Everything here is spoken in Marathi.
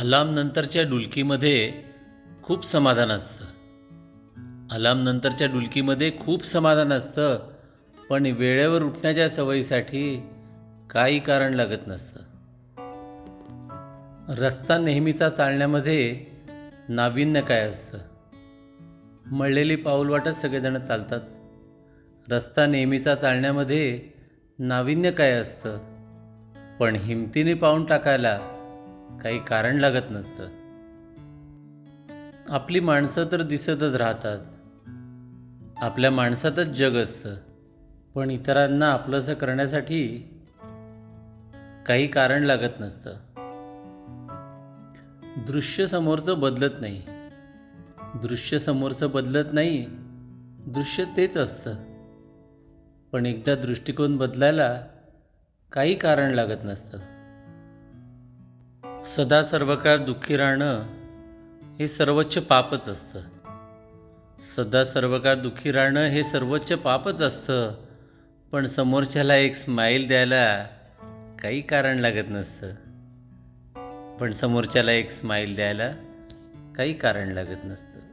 अलामनंतरच्या डुलकीमध्ये खूप समाधान असतं. अलामनंतरच्या डुलकीमध्ये खूप समाधान असतं पण वेळेवर उठण्याच्या सवयीसाठी काही कारण लागत नसतं. रस्ता नेहमीचा चालण्यामध्ये नाविन्य काय असतं? मळलेली पाऊल वाटत सगळेजण चालतात. रस्ता नेहमीचा चालण्यामध्ये नाविन्य काय असतं? पण हिमतीने पाऊल टाकायला काही कारण लागत नसतं. आपली माणसं तर दिसतच राहतात. आपल्या माणसातच जग असतं. पण इतरांना आपलंसं करण्यासाठी काही कारण लागत नसतं. दृश्य समोरचं बदलत नाही. दृश्य समोरचं बदलत नाही. दृश्य तेच असतं. पण एकदा दृष्टिकोन बदलायला काही कारण लागत नसतं. सदा सर्व काळ दुःखी राहणं हे सर्वोच्च पापच असतं. सदा सर्व काळ दुःखी राहणं हे सर्वोच्च पापच असतं. पण समोरच्याला एक स्माईल द्यायला काही कारण लागत नसतं. पण समोरच्याला एक स्माईल द्यायला काही कारण लागत नसतं.